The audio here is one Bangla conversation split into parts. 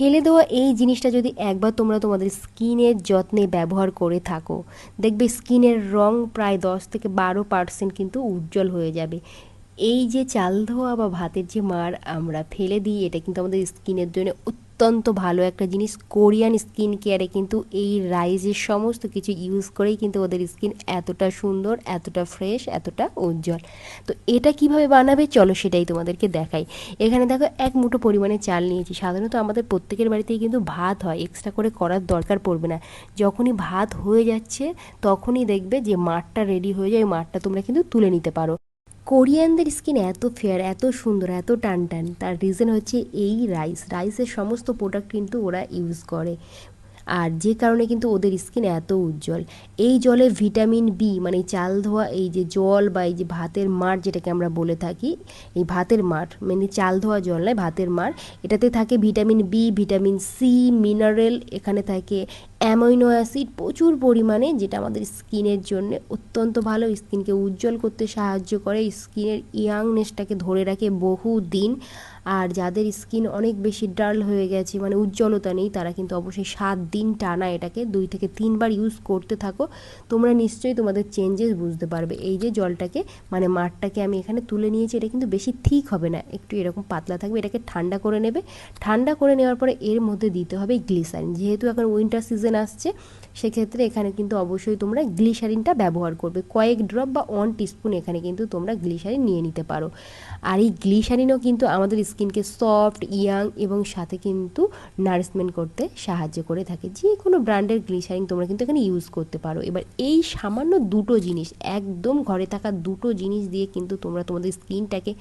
ফেলে দেওয়া এই জিনিসটা যদি একবার তোমরা তোমাদের স্কিনের যত্নে ব্যবহার করে থাকো, দেখবে স্কিনের রং প্রায় দশ থেকে বারো পার্সেন্ট কিন্তু উজ্জ্বল হয়ে যাবে। এই যে চাল ধোয়া বা ভাতের যে মার আমরা ফেলে দিই, এটা কিন্তু আমাদের স্কিনের জন্য অত্যন্ত ভালো একটা জিনিস। কোরিয়ান স্কিন কেয়ারে কিন্তু এই রাইজের সমস্ত কিছু ইউজ করেই কিন্তু ওদের স্কিন এতটা সুন্দর, এতটা ফ্রেশ এতটা উজ্জ্বল। তো এটা কীভাবে বানাবে? চলো সেটাই তোমাদেরকে দেখাই। এখানে দেখো এক মুঠো পরিমাণে চাল নিয়েছি। সাধারণত আমাদের প্রত্যেকের বাড়িতেই কিন্তু ভাত হয়। এক্সট্রা করে করার দরকার পড়বে না। যখনই ভাত হয়ে যাচ্ছে, তখনই দেখবে যে মাঠটা রেডি হয়ে যায়। মাঠটা তোমরা কিন্তু তুলে নিতে পারো। কোরিয়ানদের স্কিন এত ফেয়ার এত সুন্দর, এত টান টান। তার রিজন হচ্ছে এই রাইস রাইসের সমস্ত প্রোডাক্ট কিন্তু ওরা ইউজ করে। আর যে কারণে কিন্তু ওদের স্কিন এত উজ্জ্বল। এই জলে ভিটামিন বি মানে চাল ধোয়া, এই যে জল বা এই যে ভাতের মার যেটাকে আমরা বলে থাকি, এই ভাতের মার মানে চাল ধোয়া জল নয়, ভাতের মার, এটাতে থাকে vitamin B vitamin C mineral এখানে থাকে অ্যামাইনো অ্যাসিড প্রচুর পরিমাণে, যেটা আমাদের স্কিনের জন্য অত্যন্ত ভালো। স্কিনকে উজ্জ্বল করতে সাহায্য করে। স্কিনের ইয়াংনেসটাকে ধরে রাখে বহু দিন আর যাদের স্কিন অনেক বেশি ডাল হয়ে গেছে মানে উজ্জ্বলতা নেই, তারা কিন্তু অবশ্যই সাত দিন টানা এটাকে দুই থেকে তিনবার ইউজ করতে থাকো। তোমরা নিশ্চয়ই তোমাদের চেঞ্জেস বুঝতে পারবে। এই যে জলটাকে মানে মাঠটাকে আমি এখানে তুলে নিয়েছি, এটা কিন্তু বেশি ঠিক হবে না। একটু এরকম পাতলা থাকবে, এটাকে ঠান্ডা করে নেবে। ঠান্ডা করে নেওয়ার পরে এর মধ্যে দিতে হবে গ্লিসারিন। যেহেতু এখন উইন্টার সিজন আসছে, সেক্ষেত্রে এখানে কিন্তু অবশ্যই তোমরা গ্লিসারিনটা ব্যবহার করবে। কয়েক ড্রপ বা ওয়ান টিস্পুন এখানে কিন্তু তোমরা গ্লিসারিন নিয়ে নিতে পারো। আর এই গ্লিসারিনও কিন্তু আমাদের স্কিনকে সফট ইয়াং এবং সাথে কিন্তু নারিশমেন্ট করতে সাহায্য করে থাকে। যে কোনো ব্র্যান্ডের গ্লিসারিন তোমরা কিন্তু এখানে ইউজ করতে পারো। এবার এই সামান্য দুটো জিনিস, একদম ঘরে থাকা দুটো জিনিস দিয়ে কিন্তু তোমরা তোমাদের স্কিনটাকে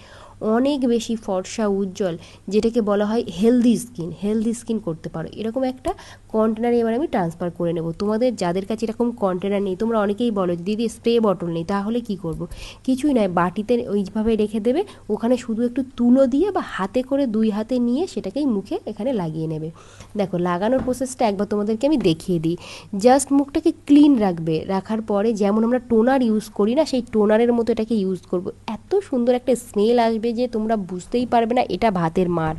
অনেক বেশি ফর্সা, উজ্জ্বল, যেটাকে বলা হয় হেলদি স্কিন হেলদি স্কিন করতে পারো। এরকম একটা কন্টেনারে এবার আমি ট্রান্সফার করে নেব। তোমাদের যাদের কাছে এরকম কন্টেনার নেই, তোমরা অনেকেই বলো, দিদি স্প্রে বটল নেই, তাহলে কি করব? কিছুই নয়, বাটিতে ওইভাবে রেখে দেবে, ওখানে শুধু একটু তুলো দিয়ে বা হাতে করে দুই হাতে নিয়ে সেটাকেই মুখে এখানে লাগিয়ে নেবে। দেখো, লাগানোর প্রসেসটা একবার তোমাদেরকে আমি দেখিয়ে দিই। জাস্ট মুখটাকে ক্লিন রাখবে, রাখার পরে যেমন আমরা টোনার ইউজ করি না, সেই টোনারের মতো এটাকে ইউজ করব। এত সুন্দর একটা স্মেল আসবে যে তোমরা বুঝতেই পারবে না, এটা ভাতের মার।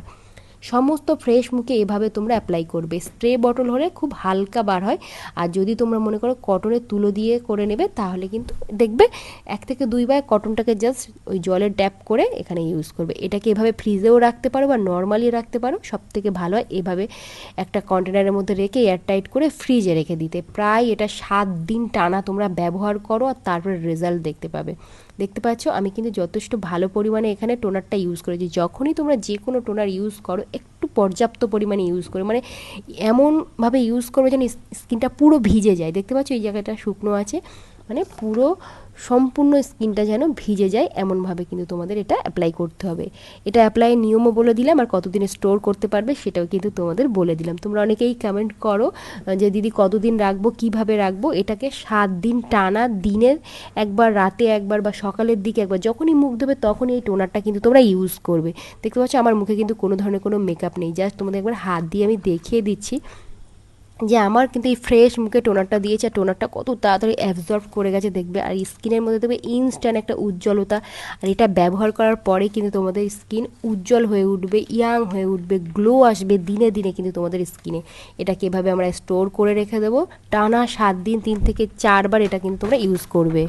সমস্ত ফ্রেশ মুখে এভাবে তোমরা অ্যাপ্লাই করবে। স্প্রে বটল হলে খুব হালকা বার হয়। আর যদি তোমরা মনে করো কটনের তুলো দিয়ে করে নেবে, তাহলে কিন্তু দেখবে এক থেকে দুইবার কটনটাকে জাস্ট ওই জলের ড্যাপ করে এখানে ইউজ করবে। এটাকে এভাবে ফ্রিজেও রাখতে পারো বা নর্মালি রাখতে পারো। সব থেকে ভালো হয় এভাবে একটা কন্টেনারের মধ্যে রেখে এয়ারটাইট করে ফ্রিজে রেখে দিতে। প্রায় এটা সাত দিন টানা তোমরা ব্যবহার করো আর তারপরে রেজাল্ট দেখতে পাবে। দেখতে পাচ্ছ, আমি কিন্তু যথেষ্ট ভালো পরিমাণে এখানে টোনারটা ইউজ করেছি। যখনই তোমরা যে কোনো টোনার ইউজ করো, একটু পর্যাপ্ত পরিমাণে ইউজ করো। মানে এমনভাবে ইউজ করবে যেন স্কিনটা পুরো ভিজে যায়। দেখতে পাচ্ছ, এই জায়গাটা শুকনো আছে। মানে পুরো সম্পূর্ণ স্কিনটা যেন ভিজে যায় এমনভাবে কিন্তু তোমাদের এটা অ্যাপ্লাই করতে হবে। এটা অ্যাপ্লাইয়ের নিয়মও বলে দিলাম আর কতদিনে স্টোর করতে পারবে সেটাও কিন্তু তোমাদের বলে দিলাম। তোমরা অনেকেই কমেন্ট করো যে দিদি কতদিন রাখব, কীভাবে রাখব, এটাকে সাত দিন টানা দিনের একবার রাতে একবার বা সকালের দিকে একবার যখনই মুখ দেবে তখনই এই টোনারটা কিন্তু তোমরা ইউজ করবে। দেখতে পাচ্ছ আমার মুখে কিন্তু কোনো ধরনের কোনো মেকআপ নেই। জাস্ট তোমাদের একবার হাত দিয়ে আমি দেখিয়ে দিচ্ছি। যে আমার কিন্তু এই ফ্রেশ মুখে টোনারটা দিয়েছে, আর টোনারটা কত তাড়াতাড়ি অ্যাবজর্ব করে গেছে, দেখবে আর স্কিনের মধ্যে দেখবে ইনস্ট্যান্ট একটা উজ্জ্বলতা। আর এটা ব্যবহার করার পরে কিন্তু তোমাদের স্কিন উজ্জ্বল হয়ে উঠবে ইয়াং হয়ে উঠবে গ্লো আসবে দিনে দিনে কিন্তু তোমাদের স্কিনে এটা কীভাবে আমরা স্টোর করে রেখে দেবো? টানা সাত দিন, তিন থেকে চারবার এটা কিন্তু তোমরা ইউজ করবে।